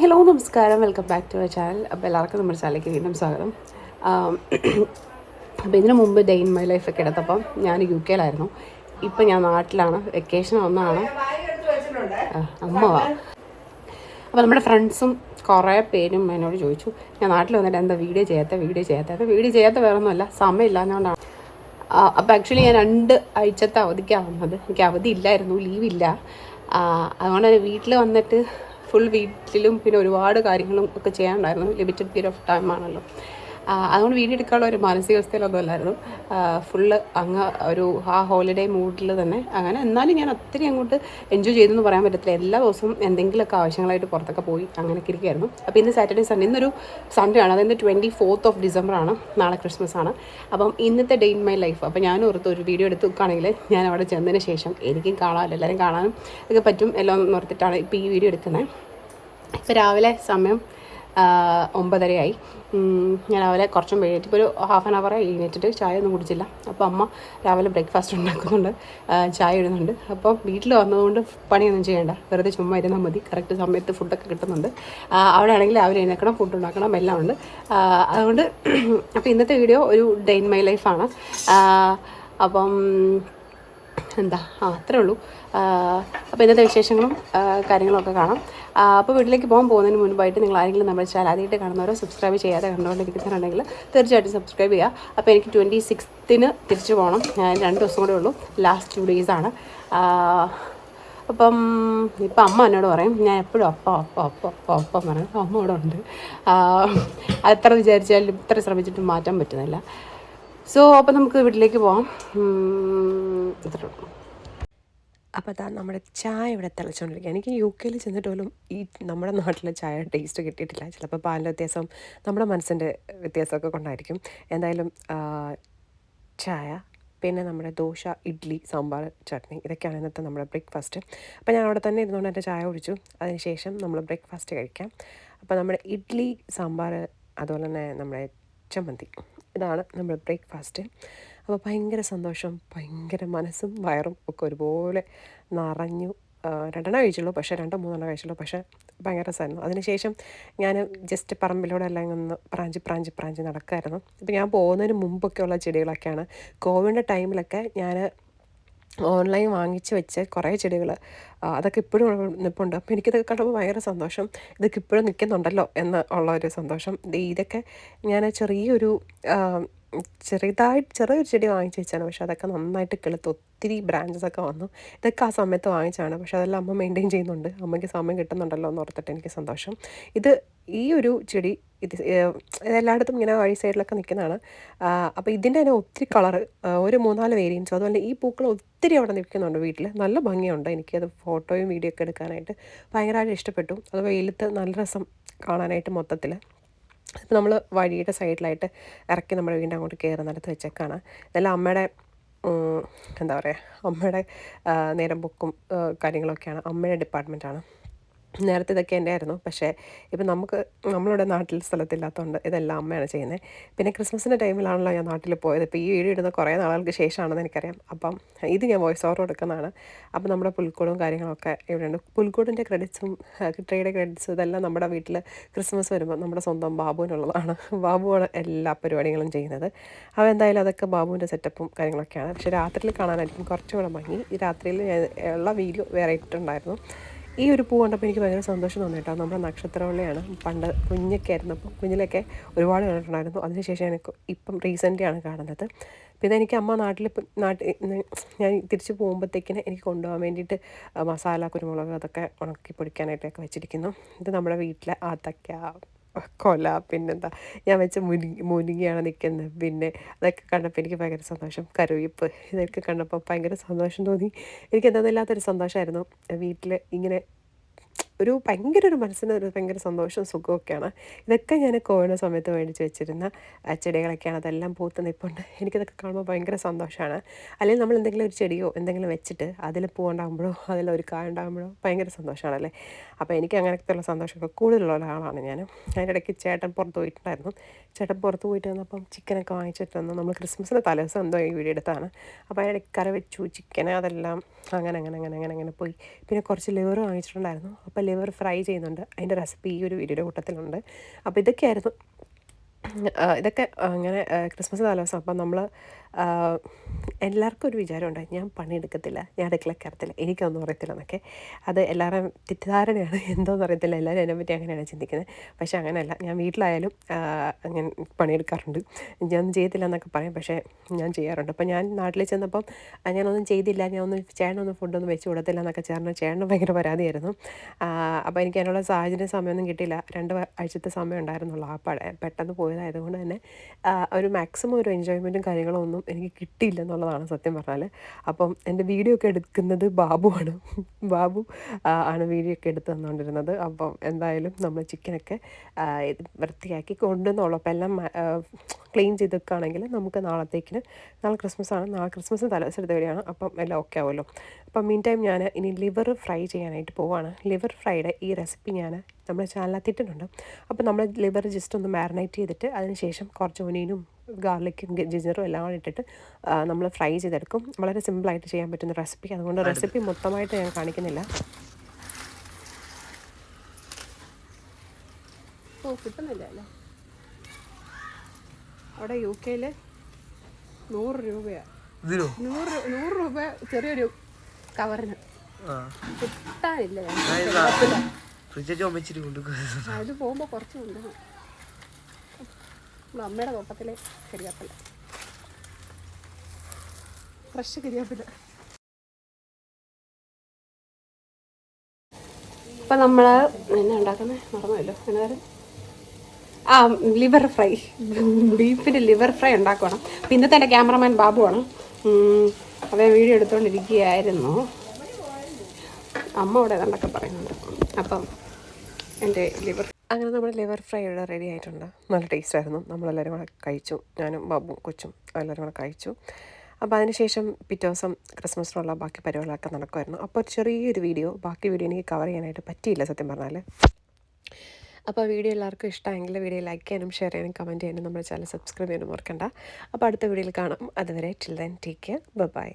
Hi hello നമസ്കാരം. Welcome back to our channel അപ്പോൾ എല്ലാവർക്കും നമ്മുടെ ചാനലിലേക്ക് വീണ്ടും സ്വാഗതം. അപ്പോൾ ഇതിനു മുമ്പ് ഡേ ഇൻ മൈ ഒക്കെ എടുത്തപ്പം ഞാൻ യു കെയിലായിരുന്നു. ഇപ്പം ഞാൻ നാട്ടിലാണ്. വെക്കേഷൻ ഒന്നാണ് അമ്മ അപ്പോൾ നമ്മുടെ ഫ്രണ്ട്സും കുറേ പേരും എന്നോട് ചോദിച്ചു ഞാൻ നാട്ടിൽ വന്നിട്ട് എന്താ വീഡിയോ ചെയ്യാത്ത വീഡിയോ ചെയ്യാത്ത? വീഡിയോ ചെയ്യാത്ത വേറെ ഒന്നുമല്ല സമയമില്ലാഞ്ഞുകൊണ്ടാണ് അപ്പോൾ ആക്ച്വലി ഞാൻ രണ്ട് ആഴ്ചത്തെ അവധിക്കാണ് വന്നത്. എനിക്ക് അവധി ഇല്ലായിരുന്നു ലീവില്ല അതുകൊണ്ട് തന്നെ വീട്ടിൽ വന്നിട്ട് ഫുൾ വീട്ടിലും പിന്നെ ഒരുപാട് കാര്യങ്ങളും ഒക്കെ ചെയ്യാനുണ്ടായിരുന്നു. ലിമിറ്റഡ് പീരിയഡ് ഓഫ് ടൈം ആണല്ലോ. അതുകൊണ്ട് വീഡിയോ എടുക്കാനുള്ള ഒരു മാനസികാവസ്ഥയിലൊന്നും അല്ലായിരുന്നു ഫുള്ള് അങ്ങ് ഒരു ആ ഹോളിഡേ മൂഡിൽ തന്നെ അങ്ങനെ. എന്നാലും ഞാൻ ഒത്തിരി അങ്ങോട്ട് എൻജോയ് ചെയ്തെന്ന് പറയാൻ പറ്റത്തില്ല. എല്ലാ ദിവസവും എന്തെങ്കിലുമൊക്കെ ആവശ്യങ്ങളായിട്ട് പുറത്തൊക്കെ പോയി അങ്ങനെയൊക്കെ ഇരിക്കുകയായിരുന്നു. അപ്പോൾ ഇന്ന് സാറ്റർഡേ സൺഡേ ഇന്നൊരു സൺഡേ ആണ്. അതായത് ട്വന്റി ഫോർത്ത് ഓഫ് ഡിസംബർ ആണ്. നാളെ ക്രിസ്മസ് ആണ്. അപ്പം ഇന്നത്തെ ഡേ ഇൻ മൈ ലൈഫ് അപ്പോൾ ഞാൻ ഓർത്ത് ഒരു വീഡിയോ എടുത്ത് വെക്കുകയാണെങ്കിൽ ഞാൻ അവിടെ ചെന്നതിന് ശേഷം എനിക്കും കാണാമല്ലോ. എല്ലാവരും കാണാനും ഒക്കെ പറ്റും. എല്ലാം ഓർത്തിട്ടാണ് ഇപ്പോൾ ഈ വീഡിയോ എടുക്കുന്നത്. ഇപ്പോൾ രാവിലെ സമയം ഒമ്പതരയായി. ഞാൻ രാവിലെ കുറച്ചും എഴുന്നേറ്റ് ഇപ്പോൾ ഒരു ഹാഫ് ആൻ അവർ എഴുന്നേറ്റിട്ട് ചായ ഒന്നും കുടിച്ചില്ല. അപ്പോൾ അമ്മ രാവിലെ ബ്രേക്ക്ഫാസ്റ്റ് ഉണ്ടാക്കുന്നുണ്ട്. ചായ ഇടുന്നുണ്ട്. അപ്പോൾ വീട്ടിൽ വന്നതുകൊണ്ട് പണിയൊന്നും ചെയ്യേണ്ട. വെറുതെ ചുമ്മാ ഇരുന്നാൽ മതി. കറക്റ്റ് സമയത്ത് ഫുഡൊക്കെ കിട്ടുന്നുണ്ട്. അവിടെ ആണെങ്കിൽ രാവിലെ എഴുന്നേക്കണം ഫുഡ് ഉണ്ടാക്കണം എല്ലാം ഉണ്ട്. അതുകൊണ്ട് അപ്പോൾ ഇന്നത്തെ വീഡിയോ ഒരു ഡേ ഇൻ മൈ ലൈഫാണ് അപ്പം എന്താ? ആ അത്രേ ഉള്ളൂ. അപ്പോൾ ഇന്നത്തെ വിശേഷങ്ങളും കാര്യങ്ങളൊക്കെ കാണാം. അപ്പോൾ വീട്ടിലേക്ക് പോകാൻ പോകുന്നതിന് മുൻപായിട്ട് നിങ്ങൾ ആരെങ്കിലും നമ്മുടെ ചാനൽ ആദ്യമായിട്ട് കാണുന്നവരോ സബ്സ്ക്രൈബ് ചെയ്യാതെ കണ്ടുകൊണ്ടിരിക്കുന്നവരുണ്ടെങ്കിൽ തീർച്ചയായിട്ടും സബ്സ്ക്രൈബ് ചെയ്യുക. അപ്പോൾ എനിക്ക് ട്വന്റി സിക്സ്ത്തിന് തിരിച്ചു പോകണം. ഞാൻ രണ്ട് ദിവസം കൂടെ ഉള്ളൂ. ലാസ്റ്റ് ടു ഡേയ്സാണ് അപ്പം ഇപ്പം അമ്മ എന്നോട് പറയും ഞാൻ എപ്പോഴും അപ്പം അപ്പം അപ്പം അപ്പം അപ്പം പറയും. അമ്മ ഇവിടെ ഉണ്ട്. അതെത്ര വിചാരിച്ചാലും ഇത്ര ശ്രമിച്ചിട്ടും മാറ്റാൻ പറ്റുന്നില്ല. സോ അപ്പം നമുക്ക് വീട്ടിലേക്ക് പോവാം. ഉം, ഇത്രേ ഉള്ളൂ. അപ്പോൾ അതാ നമ്മുടെ ചായ ഇവിടെ തിളച്ചുകൊണ്ടിരിക്കുക എനിക്ക് യു കെയിൽ ചെന്നിട്ട് പോലും ഈ നമ്മുടെ നാട്ടിലെ ചായ ടേസ്റ്റ് കിട്ടിയിട്ടില്ല. ചിലപ്പോൾ പാലിന്റെ വ്യത്യാസം നമ്മുടെ മനസ്സിന്റെ വ്യത്യാസമൊക്കെ കൊണ്ടായിരിക്കും. എന്തായാലും ചായ പിന്നെ നമ്മുടെ ദോശ ഇഡ്ഡലി സാമ്പാർ ചട്നി ഇതൊക്കെയാണ് ഇന്നത്തെ നമ്മുടെ ബ്രേക്ക്ഫാസ്റ്റ്. അപ്പോൾ ഞാൻ അവിടെ തന്നെ ഇരുന്നുകൊണ്ട് എന്റെ ചായ കുടിച്ചു. അതിനുശേഷം നമ്മൾ ബ്രേക്ക്ഫാസ്റ്റ് കഴിക്കാം. അപ്പോൾ നമ്മുടെ ഇഡ്ഡലി സാമ്പാർ അതുപോലെ തന്നെ നമ്മുടെ ചമ്മന്തി. ഇതാണ് നമ്മുടെ ബ്രേക്ക്ഫാസ്റ്റ്. അപ്പോൾ ഭയങ്കര സന്തോഷം ഭയങ്കര മനസ്സും വയറും ഒക്കെ ഒരുപോലെ നിറഞ്ഞു. രണ്ടെണ്ണം കഴിച്ചുള്ളൂ പക്ഷേ രണ്ടോ മൂന്നെണ്ണം കഴിച്ചുള്ളൂ പക്ഷേ ഭയങ്കര രസമായിരുന്നു. അതിനുശേഷം ഞാൻ ജസ്റ്റ് പറമ്പിലൂടെ എല്ലാം ഒന്ന് പ്രാഞ്ച് പ്രാഞ്ചി പ്രാഞ്ചി നടക്കുമായിരുന്നു അപ്പോൾ ഞാൻ പോകുന്നതിന് മുമ്പൊക്കെ ഉള്ള ചെടികളൊക്കെയാണ്. കോവിഡിന്റെ ടൈമിലൊക്കെ ഞാൻ ഓൺലൈൻ വാങ്ങിച്ച് വെച്ച് കുറേ ചെടികൾ അതൊക്കെ ഇപ്പോഴും നിൽപ്പുണ്ട് അപ്പോൾ എനിക്കിതൊക്കെ കണ്ടപ്പോൾ ഭയങ്കര സന്തോഷം. ഇതൊക്കെ ഇപ്പോഴും നിൽക്കുന്നുണ്ടല്ലോ എന്ന് ഉള്ള ഒരു സന്തോഷം. ഇതൊക്കെ ഞാൻ ചെറിയൊരു ചെറുതായിട്ട് ചെറിയൊരു ചെടി വാങ്ങിച്ച് വെച്ചാണ്. പക്ഷെ അതൊക്കെ നന്നായിട്ട് കിളുത്ത് ഒത്തിരി ബ്രാഞ്ചസ് ഒക്കെ വന്നു. ഇതൊക്കെ ആ സമയത്ത് വാങ്ങിച്ചാണ് പക്ഷെ അതെല്ലാം അമ്മ മെയിന്റെയിൻ ചെയ്യുന്നുണ്ട്. അമ്മയ്ക്ക് സമയം കിട്ടുന്നുണ്ടല്ലോ എന്ന് ഓർത്തിട്ട് എനിക്ക് സന്തോഷം. ഇത് ഈ ഒരു ചെടി ഇത് ഇതെല്ലായിടത്തും ഇങ്ങനെ വഴി സൈഡിലൊക്കെ നിൽക്കുന്നതാണ്. അപ്പോൾ ഇതിന്റെ തന്നെ ഒത്തിരി കളർ ഒരു മൂന്നാൽ വേരിയൻസും അതുപോലെ ഈ പൂക്കൾ ഒത്തിരി അവിടെ നിൽക്കുന്നുണ്ട് വീട്ടിൽ. നല്ല ഭംഗിയുണ്ട്. എനിക്കത് ഫോട്ടോയും വീഡിയോ ഒക്കെ എടുക്കാനായിട്ട് ഭയങ്കരമായിട്ട് ഇഷ്ടപ്പെട്ടു. അത് വെയിലത്ത് നല്ല രസം കാണാനായിട്ട് മൊത്തത്തിൽ. ഇപ്പം നമ്മൾ വഴിയുടെ സൈഡിലായിട്ട് ഇറക്കി നമ്മുടെ വീടിന്റെ അങ്ങോട്ട് കയറുന്നിടത്ത് വെച്ചേക്കാണ്. ഇതെല്ലാം അമ്മയുടെ എന്താ പറയുക അമ്മയുടെ നേരം ബുക്കും കാര്യങ്ങളൊക്കെയാണ്. അമ്മയുടെ ഡിപ്പാർട്ട്മെന്റാണ് നേരത്തെ ഇതൊക്കെ എന്റെ ആയിരുന്നു പക്ഷേ ഇപ്പം നമുക്ക് നമ്മളുടെ നാട്ടിൽ സ്ഥലത്തില്ലാത്തതുകൊണ്ട് ഇതെല്ലാം അമ്മയാണ് ചെയ്യുന്നത് പിന്നെ ക്രിസ്മസിന്റെ ടൈമിലാണല്ലോ ഞാൻ നാട്ടിൽ പോയത്. ഇപ്പോൾ ഈ വീഡിയോ ഇടുന്ന കുറേ നാളുകൾക്ക് ശേഷമാണെന്ന് എനിക്കറിയാം. അപ്പം ഇത് ഞാൻ വോയിസ് ഓവർ കൊടുക്കുന്നതാണ്. അപ്പം നമ്മുടെ പുൽക്കൂടും കാര്യങ്ങളൊക്കെ ഇവിടെയുണ്ട്. പുൽക്കൂടിന്റെ ക്രെഡിറ്റ്സും കിട്ടയുടെ ക്രെഡിറ്റ്സും ഇതെല്ലാം നമ്മുടെ വീട്ടിൽ ക്രിസ്മസ് വരുമ്പോൾ നമ്മുടെ സ്വന്തം ബാബുവിനുള്ളതാണ്. ബാബുവാണ് എല്ലാ പരിപാടികളും ചെയ്യുന്നത്. അപ്പോൾ എന്തായാലും അതൊക്കെ ബാബുവിന്റെ സെറ്റപ്പും കാര്യങ്ങളൊക്കെയാണ്. പക്ഷേ രാത്രിയിൽ കാണാനായിരിക്കും കുറച്ചുകൂടെ ഭംഗി ഈ രാത്രിയിൽ ഞാൻ ഉള്ള വീഡിയോ വേറെ ഇട്ടിട്ടുണ്ടായിരുന്നു. ഈ ഒരു പൂ കണ്ടപ്പോൾ എനിക്ക് ഭയങ്കര സന്തോഷം തോന്നി കേട്ടോ. നമ്മുടെ നക്ഷത്രവള്ളിയാണ്. പണ്ട് കുഞ്ഞൊക്കെ ആയിരുന്നപ്പോൾ കുഞ്ഞിലൊക്കെ ഒരുപാട് കണ്ടിട്ടുണ്ടായിരുന്നു. അതിനുശേഷം എനിക്ക് ഇപ്പം റീസെന്റ് ആണ് കാണുന്നത്. പിന്നെ എനിക്ക് അമ്മ നാട്ടിൽ നാട്ടിൽ ഞാൻ തിരിച്ച് പോകുമ്പോഴത്തേക്കിന് എനിക്ക് കൊണ്ടുപോകാൻ വേണ്ടിയിട്ട് മസാല കുരുമുളക് അതൊക്കെ ഉണക്കി പൊടിക്കാനായിട്ടൊക്കെ വെച്ചിരിക്കുന്നു. ഇത് നമ്മുടെ വീട്ടിലെ ആത്തക്ക കൊല പിന്നെന്താ? ഞാൻ വെച്ച മുരുങ്ങി മുരുങ്ങിയാണ് നിൽക്കുന്നത് പിന്നെ അതൊക്കെ കണ്ടപ്പോൾ എനിക്ക് ഭയങ്കര സന്തോഷം. കരുവിപ്പ് ഇതൊക്കെ കണ്ടപ്പോൾ ഭയങ്കര സന്തോഷം തോന്നി. എനിക്ക് എന്താണെന്നില്ലാത്തൊരു സന്തോഷമായിരുന്നു വീട്ടിൽ ഇങ്ങനെ ഒരു ഭയങ്കര ഒരു മനസ്സിന് ഒരു ഭയങ്കര സന്തോഷവും സുഖമൊക്കെയാണ് ഇതൊക്കെ ഞാൻ കോവിഡ് സമയത്ത് മേടിച്ച് വെച്ചിരുന്ന ചെടികളൊക്കെയാണ്. അതെല്ലാം പൂത്ത് നിൽപ്പുണ്ട് എനിക്കിതൊക്കെ കാണുമ്പോൾ ഭയങ്കര സന്തോഷമാണ്. അല്ലെങ്കിൽ നമ്മൾ എന്തെങ്കിലും ഒരു ചെടിയോ എന്തെങ്കിലും വെച്ചിട്ട് അതിൽ പൂവുണ്ടാകുമ്പോഴോ അതിൽ ഒരു കായ ഉണ്ടാകുമ്പോഴോ ഭയങ്കര സന്തോഷമാണല്ലേ? അപ്പോൾ എനിക്ക് അങ്ങനത്തെയുള്ള സന്തോഷമൊക്കെ കൂടുതലുള്ള ഒരാളാണ് ഞാൻ. അതിന്റെ ഇടയ്ക്ക് ചേട്ടൻ പുറത്ത് പോയിട്ടുണ്ടായിരുന്നു. ചേട്ടൻ പുറത്ത് പോയിട്ട് വന്നപ്പം ചിക്കനൊക്കെ വാങ്ങിച്ചിട്ട് വന്നു. നമ്മൾ ക്രിസ്മസിന്റെ തലേദിവസം എന്തോ ഈ വീഡിയോ എടുത്താണ്. അപ്പോൾ അതിന്റെ കറി വെച്ചു. ചിക്കനെ അതെല്ലാം അങ്ങനെ അങ്ങനെ അങ്ങനെ അങ്ങനെ അങ്ങനെ പോയി. പിന്നെ കുറച്ച് ലിവർ വാങ്ങിച്ചിട്ടുണ്ടായിരുന്നു. അപ്പോൾ ലിവർ ഫ്രൈ ചെയ്യുന്നുണ്ട്. അതിന്റെ റെസിപ്പി ഈ ഒരു വീഡിയോയുടെ കൂട്ടത്തിലുണ്ട്. അപ്പോൾ ഇതൊക്കെയായിരുന്നു. ഇതൊക്കെ അങ്ങനെ ക്രിസ്മസ് തലേദിവസം അപ്പം നമ്മൾ എല്ലാവർക്കും ഒരു വിചാരമുണ്ട് ഞാൻ പണിയെടുക്കത്തില്ല ഞാൻ അടുക്കള കയറത്തില്ല എനിക്കൊന്നും അറിയത്തില്ല എന്നൊക്കെ. അത് എല്ലാവരും തെറ്റിദ്ധാരണയാണ്. എന്തോന്ന് അറിയത്തില്ല എല്ലാവരും എന്നെ പറ്റി അങ്ങനെയാണ് ചിന്തിക്കുന്നത്. പക്ഷേ അങ്ങനെയല്ല ഞാൻ വീട്ടിലായാലും ഞാൻ പണിയെടുക്കാറുണ്ട്. ഞാനൊന്നും ചെയ്യത്തില്ല എന്നൊക്കെ പറയും പക്ഷേ ഞാൻ ചെയ്യാറുണ്ട്. അപ്പോൾ ഞാൻ നാട്ടിൽ ചെന്നപ്പം ഞാനൊന്നും ചെയ്തില്ല ഞാൻ ഒന്നും ചേട്ടനൊന്നും ഫുഡൊന്നും വെച്ച് കൊടുത്തില്ല എന്നൊക്കെ ചേർന്ന് ചേട്ടന് ഭയങ്കര പരാതിയായിരുന്നു. അപ്പോൾ എനിക്ക് അതിനുള്ള സാഹചര്യം സമയമൊന്നും കിട്ടിയില്ല. രണ്ട് ആഴ്ചത്തെ സമയം ഉണ്ടായിരുന്നുള്ളൂ. ആ പട പെട്ടെന്ന് പോയതായതുകൊണ്ട് തന്നെ ഒരു മാക്സിമം ഒരു എൻജോയ്മെന്റും കാര്യങ്ങളും ഒന്നും എനിക്ക് കിട്ടിയില്ല എന്നുള്ളതാണ് സത്യം പറഞ്ഞാൽ അപ്പം എന്റെ വീഡിയോ ഒക്കെ എടുക്കുന്നത് ബാബുവാണ് ബാബു ആണ് വീഡിയോ ഒക്കെ എടുത്ത് തന്നുകൊണ്ടിരുന്നത് അപ്പം എന്തായാലും നമ്മൾ ചിക്കനൊക്കെ വൃത്തിയാക്കി കൊണ്ടുവന്നുള്ളൂ അപ്പം എല്ലാം ക്ലീൻ ചെയ്ത് വെക്കുകയാണെങ്കിൽ നമുക്ക് നാളത്തേക്കിന് നാളെ ക്രിസ്മസ് ആണ്. നാളെ ക്രിസ്മസ് തലേദിവസം വരികയാണ് അപ്പം എല്ലാം ഓക്കെ ആവുമല്ലോ. അപ്പം മീൻ ടൈം ഞാൻ ഇനി ലിവർ ഫ്രൈ ചെയ്യാനായിട്ട് പോവാണ്. ലിവർ ഫ്രൈയുടെ ഈ റെസിപ്പി ഞാൻ നമ്മുടെ ചാനലിൽ ഇട്ടിട്ടുണ്ട് അപ്പോൾ നമ്മൾ ലിവർ ജസ്റ്റ് ഒന്ന് മാരിനേറ്റ് ചെയ്തിട്ട് അതിന് ശേഷം കുറച്ച് ഒനിയനും ഗാർലിക്കും ജിഞ്ചറും എല്ലാം കൂടി ഇട്ടിട്ട് നമ്മൾ ഫ്രൈ ചെയ്തെടുക്കും. വളരെ സിമ്പിളായിട്ട് ചെയ്യാൻ പറ്റുന്ന റെസിപ്പി അതുകൊണ്ട് റെസിപ്പി മൊത്തമായിട്ട് ഞാൻ കാണിക്കുന്നില്ല. ഓ കിട്ടുന്നില്ല അല്ലേ? അവിടെ യു കെയിൽ നൂറ് രൂപയാണ് നൂറ് നൂറ് രൂപ ചെറിയൊരു കവറിന്. കിട്ടാനില്ല. അത് പോകുമ്പോൾ കുറച്ച് കൊണ്ടുപോകണം നമ്മുടെ അമ്മയുടെ തോട്ടത്തിലെ കരിയാപ്പില. ഫ്രഷ് കരിയാപ്പില. ഇപ്പം നമ്മൾ എന്നാ ഉണ്ടാക്കുന്നത് മറന്നുമല്ലോ എന്നാലും. ആ ലിവർ ഫ്രൈ ബീഫിന്റെ ലിവർ ഫ്രൈ ഉണ്ടാക്കണം. അപ്പം ഇന്നത്തെ എന്റെ ക്യാമറമാൻ ബാബുവാണ് അവൻ വീഡിയോ എടുത്തുകൊണ്ടിരിക്കുകയായിരുന്നു അമ്മ ഇവിടെ ഏതാണ്ടൊക്കെ പറയുന്നുണ്ട്. അപ്പം എന്റെ ലിവർ അങ്ങനെ നമ്മുടെ ലിവർ ഫ്രൈ ഇവിടെ റെഡി ആയിട്ടുണ്ട്. നല്ല ടേസ്റ്റ് ആയിരുന്നു. നമ്മളെല്ലാവരും കൂടെ കഴിച്ചു. ഞാനും ബാബും കൊച്ചും എല്ലാവരും കൂടെ കഴിച്ചു. അപ്പോൾ അതിനുശേഷം പിറ്റേ ദിവസം ക്രിസ്മസിനുള്ള ബാക്കി പരിപാടികളൊക്കെ നടക്കുമായിരുന്നു അപ്പോൾ ഒരു ചെറിയൊരു വീഡിയോ ബാക്കി വീഡിയോ എനിക്ക് കവർ ചെയ്യാനായിട്ട് പറ്റിയില്ല സത്യം പറഞ്ഞാൽ അപ്പോൾ വീഡിയോ എല്ലാവർക്കും ഇഷ്ടമായെങ്കിൽ വീഡിയോ ലൈക്ക് ചെയ്യാനും ഷെയർ ചെയ്യാനും കമന്റ് ചെയ്യാനും നമ്മുടെ ചാനൽ സബ്സ്ക്രൈബ് ചെയ്യാനും ഓർക്കണ്ട അപ്പോൾ അടുത്ത വീഡിയോയിൽ കാണാം. അതുവരെ till then take care bye